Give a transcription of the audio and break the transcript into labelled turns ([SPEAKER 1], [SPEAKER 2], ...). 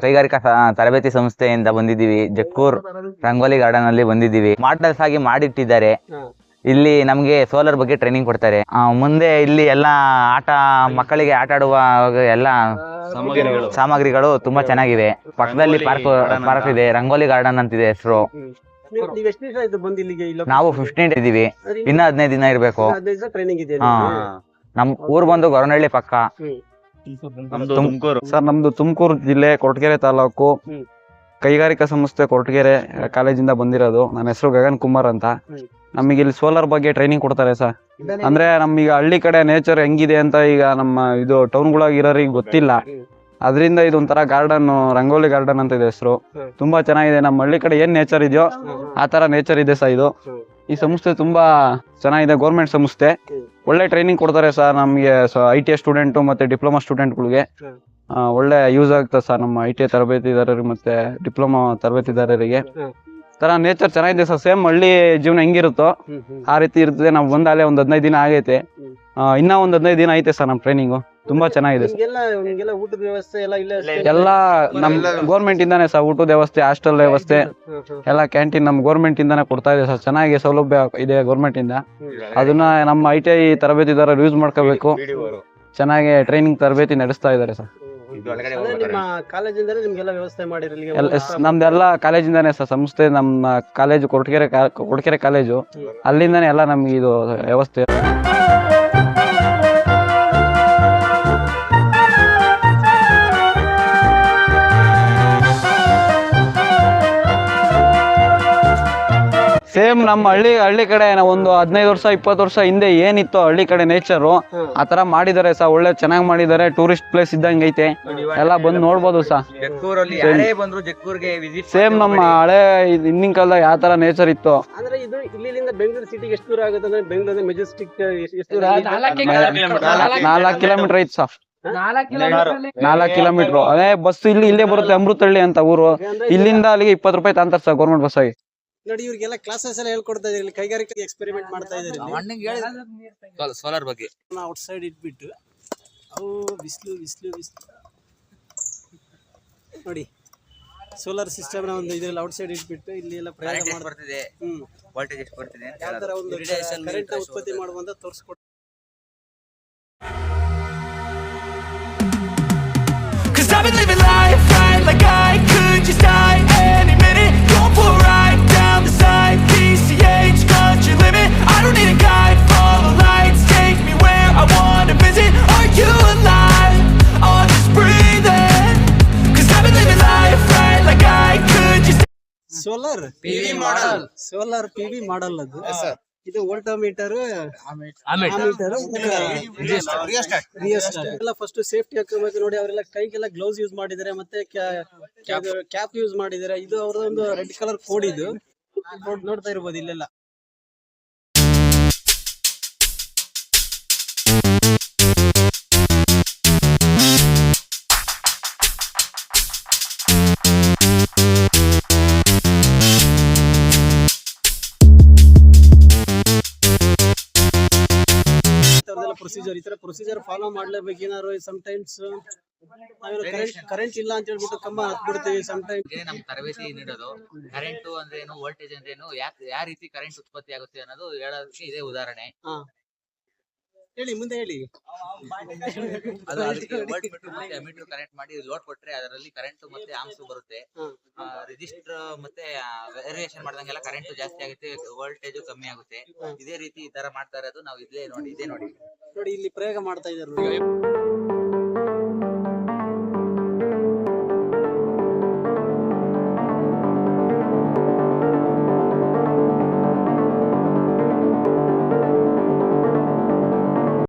[SPEAKER 1] ಕೈಗಾರಿಕಾ ಸ- ತರಬೇತಿ ಸಂಸ್ಥೆಯಿಂದ ಬಂದಿದ್ದೀವಿ. ಜಕ್ಕೂರ್ ರಂಗೋಲಿ ಗಾರ್ಡನ್ ಅಲ್ಲಿ ಬಂದಿದ್ದೀವಿ. ಮಾಡಲ್ಸ್ ಆಗಿ ಮಾಡಿಟ್ಟಿದ್ದಾರೆ. ಇಲ್ಲಿ ನಮಗೆ ಸೋಲಾರ್ ಬಗ್ಗೆ ಟ್ರೈನಿಂಗ್ ಕೊಡ್ತಾರೆ. ಮುಂದೆ ಇಲ್ಲಿ ಎಲ್ಲ ಆಟ ಮಕ್ಕಳಿಗೆ ಆಟ ಆಡುವ ಎಲ್ಲ
[SPEAKER 2] ಸಾಮಗ್ರಿಗಳು.
[SPEAKER 1] ಸಾಮಗ್ರಿಗಳು ತುಂಬಾ ಚೆನ್ನಾಗಿವೆ ಪಕ್ಕದಲ್ಲಿ ಪಾರ್ಕ್ ಪಾರ್ಕ್ ಇದೆ. ರಂಗೋಲಿ ಗಾರ್ಡನ್ ಅಂತಿದೆ ಹೆಸರು.
[SPEAKER 3] ನೀವು
[SPEAKER 1] ಫಿಫ್ಟೀನ್ ಇದೀವಿ ಇನ್ನ ಹದಿನೈದು ದಿನ ಇರ್ಬೇಕು. ನಮ್ ಊರ್ ಬಂದು ಗೊರನಹಳ್ಳಿ ಪಕ್ಕ.
[SPEAKER 2] ನಮ್ದು ತುಮಕೂರು.
[SPEAKER 4] ಸರ್ ನಮ್ದು ತುಮಕೂರು ಜಿಲ್ಲೆ ಕೊರಟಗೆರೆ ತಾಲೂಕು. ಕೈಗಾರಿಕಾ ಸಂಸ್ಥೆ ಕೊರಟಗೆರೆ ಕಾಲೇಜಿಂದ ಬಂದಿರೋದು. ನನ್ನ ಹೆಸರು ಗಗನ್ ಕುಮಾರ್ ಅಂತ. ನಮಗೆ ಇಲ್ಲಿ ಸೋಲಾರ್ ಬಗ್ಗೆ ಟ್ರೈನಿಂಗ್ ಕೊಡ್ತಾರೆ ಸರ್. ಅಂದ್ರೆ ನಮ್ಗೆ ಹಳ್ಳಿ ಕಡೆ ನೇಚರ್ ಹೆಂಗಿದೆ ಅಂತ ಈಗ ನಮ್ಮ ಇದು ಟೌನ್ಗಳಾಗ ಇರೋರಿಗೆ ಗೊತ್ತಿಲ್ಲ. ಅದರಿಂದ ಇದೊಂಥರ ಗಾರ್ಡನ್ ರಂಗೋಲಿ ಗಾರ್ಡನ್ ಅಂತ ಇದೆ ಹೆಸರು. ತುಂಬಾ ಚೆನ್ನಾಗಿದೆ. ನಮ್ಮ ಹಳ್ಳಿ ಕಡೆ ಏನ್ ನೇಚರ್ ಇದೆಯೋ ಆ ತರ ನೇಚರ್ ಇದೆ ಸರ್ ಇದು. ಈ ಸಂಸ್ಥೆ ತುಂಬಾ ಚೆನ್ನಾಗಿದೆ ಗೌರ್ಮೆಂಟ್ ಸಂಸ್ಥೆ. ಒಳ್ಳೆ ಟ್ರೈನಿಂಗ್ ಕೊಡ್ತಾರೆ ಸರ್ ನಮಗೆ ಐ ಟಿ ಐ ಸ್ಟೂಡೆಂಟ್ ಮತ್ತೆ ಡಿಪ್ಲೊಮಾ ಸ್ಟೂಡೆಂಟ್ಗಳಿಗೆ. ಒಳ್ಳೆ ಯೂಸ್ ಆಗ್ತದೆ ಸರ್ ನಮ್ಮ ಐ ಟಿ ಐ ತರಬೇತಿದಾರರಿಗೆ ಮತ್ತೆ ಡಿಪ್ಲೊಮಾ ತರಬೇತಿದಾರರಿಗೆ.
[SPEAKER 3] ಥರ
[SPEAKER 4] ತರ ನೇಚರ್ ಚೆನ್ನಾಗಿದೆ ಸರ್ ಸೇಮ್ ಹಳ್ಳಿ ಜೀವನ ಹೆಂಗಿರುತ್ತೋ. ಆ ರೀತಿ ಇರ್ತದೆ. ನಾವು ಬಂದಾಲೆ ಒಂದು ಹದಿನೈದು ದಿನ ಆಗೈತೆ.
[SPEAKER 3] ಇನ್ನೂ
[SPEAKER 4] ಒಂದು ಇನ್ನ ಒಂದ್ ಹದಿನೈದು ದಿನ ಐತೆ ಸರ್ ನಮ್ಮ ಟ್ರೈನಿಂಗು ತುಂಬಾ ಚೆನ್ನಾಗಿದೆ ಸರ್.
[SPEAKER 3] ನಿಮ್ಗೆಲ್ಲ ನಿಮ್ಗೆಲ್ಲ ಊಟದ ವ್ಯವಸ್ಥೆ ಎಲ್ಲ ಇಲ್ಲ?
[SPEAKER 4] ಎಲ್ಲ ನಮ್ ಗೋರ್ಮೆಂಟ್ ಇಂದಾನೆ ಸರ್ ಊಟದ ವ್ಯವಸ್ಥೆ ಹಾಸ್ಟೆಲ್ ವ್ಯವಸ್ಥೆ. ಎಲ್ಲ ಕ್ಯಾಂಟೀನ್ ನಮ್ ಗೋರ್ಮೆಂಟ್ ಇಂದಾನೆ ಕೊಡ್ತಾ ಇದೆ ಸರ್. ಚೆನ್ನಾಗಿ ಸೌಲಭ್ಯ ಇದೆ ಗೌರ್ಮೆಂಟ್ ಇಂದ ಅದನ್ನ ನಮ್ಮ ಐ ಟಿ ಐ ತರಬೇತಿದಾರರು ಯೂಸ್ ಮಾಡ್ಕೋಬೇಕು. ಚೆನ್ನಾಗಿ ಟ್ರೈನಿಂಗ್ ತರಬೇತಿ ನಡೆಸ್ತಾ ಇದ್ದಾರೆ ಸರ್.
[SPEAKER 3] ನಿಮ್ಮ ಕಾಲೇಜಿಂದಲೇ ನಿಮ್ಗೆಲ್ಲ ವ್ಯವಸ್ಥೆ
[SPEAKER 4] ಎಲ್ಲ ನಮ್ದೆಲ್ಲ ಕಾಲೇಜಿಂದಾನೆ ಸರ್. ಸಂಸ್ಥೆ ನಮ್ಮ ಕಾಲೇಜು ಕೊರಟಗೆರೆ ಕಾ- ಕೊರಟಗೆರೆ ಕಾಲೇಜು. ಅಲ್ಲಿಂದಾನೆ ಎಲ್ಲ ನಮ್ಗೆ ಇದು ವ್ಯವಸ್ಥೆ. ಸೇಮ್ ನಮ್ಮ ಹಳ್ಳಿ ಹಳ್ಳಿ ಕಡೆ ಏನೋ ಒಂದು ಹದಿನೈದು ವರ್ಷ ಇಪ್ಪತ್ತು ವರ್ಷ ಹಿಂದೆ ಏನಿತ್ತು ಹಳ್ಳಿ ಕಡೆ ನೇಚರು
[SPEAKER 3] ಆತರ
[SPEAKER 4] ಆ ತರ ಮಾಡಿದ್ದಾರೆ ಸರ್ ಒಳ್ಳೆ ಚೆನ್ನಾಗಿ ಮಾಡಿದ್ದಾರೆ ಟೂರಿಸ್ಟ್ ಪ್ಲೇಸ್ ಇದ್ದಂಗೆ ಐತೆ. ಎಲ್ಲ ಬಂದು ನೋಡ್ಬೋದು ಸರ್.
[SPEAKER 1] ಜಕ್ಕೂರಲ್ಲಿ ಯಾರೇ ಬಂದ್ರು ಜಕ್ಕೂರ್ಗೆ ವಿಸಿಟ್
[SPEAKER 4] ಸೇಮ್ ನಮ್ಮ ಹಳೆ ಇದ್ ಹಿಂದಿನ ಕಾಲದಾಗ ಯಾವ ತರ ನೇಚರ್ ಇತ್ತು?
[SPEAKER 3] ಅಂದ್ರೆ ಇದು ಇಲ್ಲಿಂದ ಬೆಂಗಳೂರು ಸಿಟಿಗೆ ಎಷ್ಟು ದೂರ ಆಗುತ್ತೆ ಅಂದ್ರೆ ಬೆಂಗಳೂರು ಮೆಜೆಸ್ಟಿಕ್ ಎಷ್ಟು ದೂರ
[SPEAKER 4] ನಾಲ್ಕು ಕಿಲೋಮೀಟರ್ ಐತ್ ಸರ್. ನಾಲ್ಕು ಕಿಲೋಮೀಟರ್ ಅದೇ ಬಸ್ ಇಲ್ಲಿ ಇಲ್ಲೇ ಬರುತ್ತೆ ಅಮೃತಹಳ್ಳಿ ಅಂತ ಊರು. ಇಲ್ಲಿಂದ ಅಲ್ಲಿಗೆ ಇಪ್ಪತ್ತು ರೂಪಾಯಿ ತಾಂತಾರೆ ಸರ್ ಗೌರ್ಮೆಂಟ್ ಬಸ್ ಆಗಿ
[SPEAKER 3] ನೋಡಿ ಇವ್ರಿಗೆಲ್ಲ ಕ್ಲಾಸಸ್ ಎಲ್ಲ ಹೇಳ್ಕೊಡ್ತಾ ಇದ್ರಿ ಇಲ್ಲಿ ಕೈಗಾರಿಕೆ ಎಕ್ಸ್ಪೆರಿಮೆಂಟ್ ಮಾಡ್ತಾ ಇದ್ದಾರೆ
[SPEAKER 1] ಸೋಲಾರ್ ಬಗ್ಗೆ.
[SPEAKER 3] ಔಟ್ ಸೈಡ್ ಇಟ್ಬಿಟ್ಟು ಅವು ಬಿಸಿಲು ಬಿಸಿಲು ಬಿಸಿಲು. ನೋಡಿ ಸೋಲಾರ್ ಸಿಸ್ಟಮ್ನ ಒಂದು ಇದ್ರಲ್ಲಿ ಔಟ್ ಸೈಡ್ ಇಟ್ಬಿಟ್ಟು ಇಲ್ಲಿ ಎಲ್ಲ ಪ್ರಯೋಗ ಮಾಡ್ತಿದೆ
[SPEAKER 1] ಬರ್ತಿದೆ? ವೋಲ್ಟೇಜ್ ಎಷ್ಟು ಬರ್ತಿದೆ ಅಂತ
[SPEAKER 3] ಯಾವ ತರ ಒಂದು ಕರೆಂಟ್ ಉತ್ಪತ್ತಿ ಮಾಡುವಂತ ತೋರಿಸ್ಕೊಡ್ತಾರೆ
[SPEAKER 5] Cause I've been living
[SPEAKER 3] solar PV model solar PV model ಅದು. ಇದು ವೋಲ್ಟೋಮೀಟರ್ ಎಲ್ಲ ಫಸ್ಟ್ ಸೇಫ್ಟಿ ಹಾಕೋಬೇಕು ನೋಡಿ ಅವರೆಲ್ಲ ಕೈಗೆಲ್ಲ ಗ್ಲೌಸ್ ಯೂಸ್ ಮಾಡಿದಾರೆ ಮತ್ತೆ ಕ್ಯಾಪ್ ಯೂಸ್ ಮಾಡಿದ್ದಾರೆ. ಇದು ಅವ್ರದೊಂದು ರೆಡ್ ಕಲರ್ ಕೋಡ್ ಇದು. ನೋಡ್- ನೋಡ್ತಾ ಇರ್ಬೋದು ಇಲ್ಲೆಲ್ಲ. ಪ್ರೊಸೀಜರ್ ಈ ತರ ಪ್ರೊಸೀಜರ್ ಫಾಲೋ ಮಾಡ್ಲೇಬೇಕು ಏನಾದ್ರು ಸಮ್ ಟೈಮ್ಸ್ ಕರೆಂಟ್ ಕರೆಂಟ್ ಇಲ್ಲ ಅಂತ ಹೇಳ್ಬಿಟ್ಟು ಕಂಬ ಹತ್ಬಿಡ್ತೀವಿ ಸಮ್ ಟೈಮ್
[SPEAKER 6] ನಮ್ ತರಬೇತಿ ನೀಡೋದು. ಕರೆಂಟ್ ಅಂದ್ರೆ ಏನು ವೋಲ್ಟೇಜ್ ಅಂದ್ರೆ ಏನು ಯಾಕೆ ಯಾವ ರೀತಿ ಕರೆಂಟ್ ಉತ್ಪತ್ತಿ ಆಗುತ್ತೆ ಅನ್ನೋದು ಹೇಳೋದಕ್ಕೆ ಇದೇ ಉದಾಹರಣೆ.
[SPEAKER 3] ಹೇಳಿ ಮುಂದೆ ಹೇಳಿ.
[SPEAKER 6] ಅದು ಅದಕ್ಕೆ ಕನೆಕ್ಟ್ ಮಾಡಿ ಲೋಡ್ ಕೊಟ್ರೆ ಅದರಲ್ಲಿ ಕರೆಂಟ್ ಮತ್ತೆ ಆಮ್ಸ್ ಬರುತ್ತೆ. ರಿಜಿಸ್ಟರ್ ಮತ್ತೆ ವೇರಿಯೇಷನ್ ಮಾಡ್ದಂಗೆಲ್ಲ ಕರೆಂಟ್ ಜಾಸ್ತಿ ಆಗುತ್ತೆ ವೋಲ್ಟೇಜ್ ಕಮ್ಮಿ ಆಗುತ್ತೆ. ಇದೇ ರೀತಿ ಈ ತರ ಮಾಡ್ತಾ ಇರೋದು ನಾವು ಇದೇ ನೋಡಿ ಇದೇ ನೋಡಿ.
[SPEAKER 3] ನೋಡಿ ಇಲ್ಲಿ ಪ್ರಯೋಗ ಮಾಡ್ತಾ ಇದ್ದಾರೆ